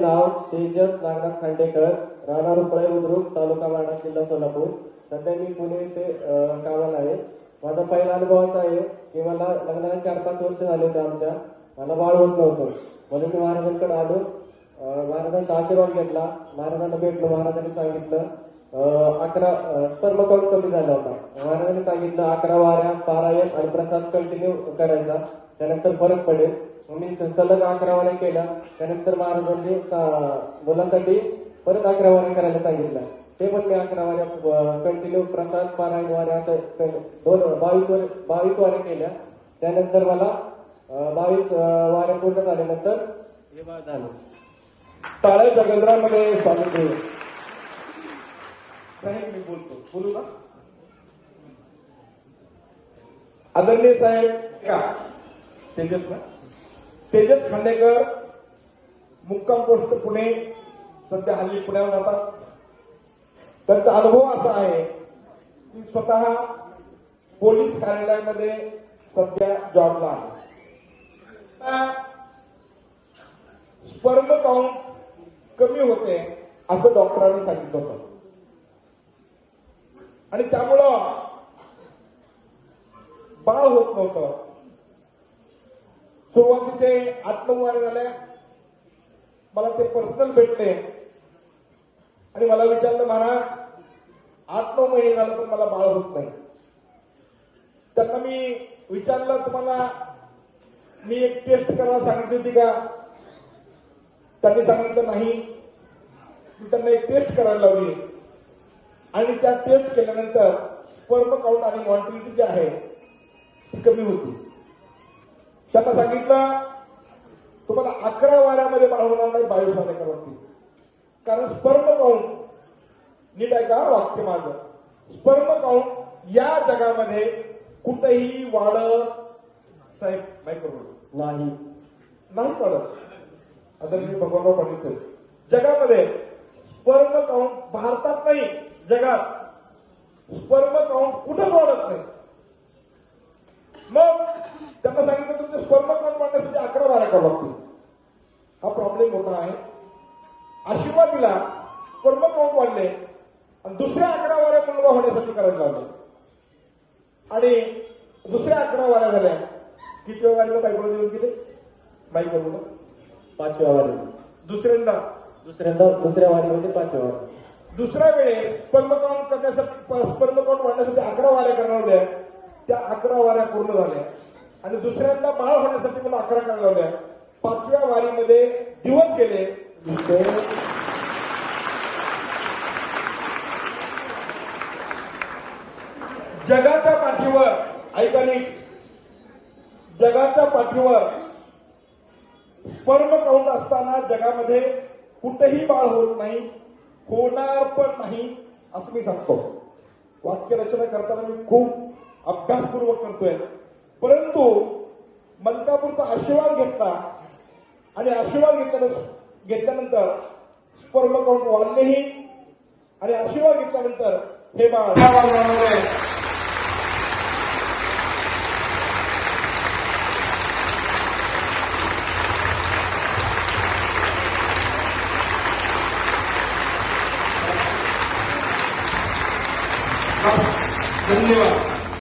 नाव तेजस नागनाथ खांडेकर राहणार उपळे बुद्रुक तालुका माडा जिल्हा सोलापूर. सध्या मी पुणे इथे कामाला आहे. माझा पहिला अनुभव असा आहे की मला लग्नाला चार पाच वर्ष झाले होते आमच्या. मला बाळ होत नव्हतं. म्हणून मी महाराजांकडे आलो. महाराजांचा आशीर्वाद घेतला. महाराजांना भेटलो महाराजांनी सांगितलं. अकरा स्पर्मकॉल कमी झाला होता. महाराजांनी सांगितलं अकरा वाऱ्या पारायण आणि प्रसाद कंटिन्यू करायचा. त्यानंतर फरक पडेल. मी सलग अकरा वाऱ्या केल्या. त्यानंतर महाराजांनी मुलांसाठी परत अकरा वाऱ्या करायला सांगितलं. ते पण मी अकरा वाऱ्या कंटिन्यू प्रसाद पारायण वाऱ्या असं दोन बावीस वर बावीस वाऱ्या केल्या. त्यानंतर मला बावीस वाऱ्या पूर्ण झाल्यानंतर हे झालं. टाळ्याच्या गंधरामध्ये स्वागत साहेब मी बोलतो. बोलू ना आदरणीय साहेब का तेजस ना? तेजस खांडेकर मुक्काम पोस्ट पुणे. सध्या हल्ली पुण्यावर राहतात. त्यांचा अनुभव असा आहे की स्वतः पोलीस कार्यालयामध्ये सध्या जॉबला आहे. स्पर्म काउंट कमी होते असं डॉक्टरांनी सांगितलं होतं. आणि त्यामुळं बाळ होत नव्हतं. सुरुवातीचे आत्मवारे झाले मला ते पर्सनल भेटले. आणि मला विचारलं महाराज आठ नऊ महिने झालं पण मला बाळ होत नाही. त्यांना मी विचारलं तुम्हाला मी एक टेस्ट करायला सांगितली होती का? त्यांनी सांगितलं नाही. मी त्यांना एक टेस्ट करायला लावली आणि त्या टेस्ट केल्यानंतर स्पर्म काउंट आणि मॉर्टिलिटी जी आहे ती कमी होती. त्यांना सांगितलं तुम्हाला अकरा वाऱ्यामध्ये बाळ होणार नाही बावीस वाऱ्या करावं लागतील कारण स्पर्म काउंट नीट आहे का? वाक्य माझं. स्पर्म काउंट या जगामध्ये कुठेही वाढत साहेब करू नाही. नाही पडत आदरणीय भगवानराव पाटील साहेब जगामध्ये स्पर्म काउंट भारतात नाही जगात स्पर्म काउंट कुठंच वाढत नाही. मग त्यांना सांगितलं तुमचे स्पर्म काउंट वाढण्यासाठी अकरा बारा करावं लागतील. हा प्रॉब्लेम मोठा आहे. आशीर्वाद दिला स्पर्म काउंट वाढले आणि दुसऱ्या अकरा वाऱ्या मुलगा होण्यासाठी करायला लावले आणि दुसऱ्या अकरा वाऱ्या झाल्या किती वारीला बायकोला दिवस गेले? बाईक बरोबर पाचव्या वारी दुसऱ्यांदा? दुसऱ्यांदा दुसऱ्या वारीमध्ये पाचव्या वारी दुसऱ्या वेळेस स्पर्म करण्यासाठी स्पर्मकाउंट वाढण्यासाठी अकरा वाऱ्या करायला होत्या त्या अकरा वाऱ्या पूर्ण झाल्या. आणि दुसऱ्यांदा बाळ होण्यासाठी मला अकरा करायला लावल्या पाचव्या वारीमध्ये दिवस गेले. जगाच्या पाठीवर ऐका जगाच्या पाठीवर स्पर्म काउंट असताना जगामध्ये कुठेही बाळ होत नाही. होणार पण नाही असं मी सांगतो. वाक्य रचना करताना मी खूप अभ्यासपूर्वक करतोय. परंतु मलकापूरचा आशीर्वाद घेतला आणि आशीर्वाद घेतल्यानंतर घेतल्यानंतर स्पर्म काउंट वाढलेही आणि आशीर्वाद घेतल्यानंतर हे बाळ धन्यवाद.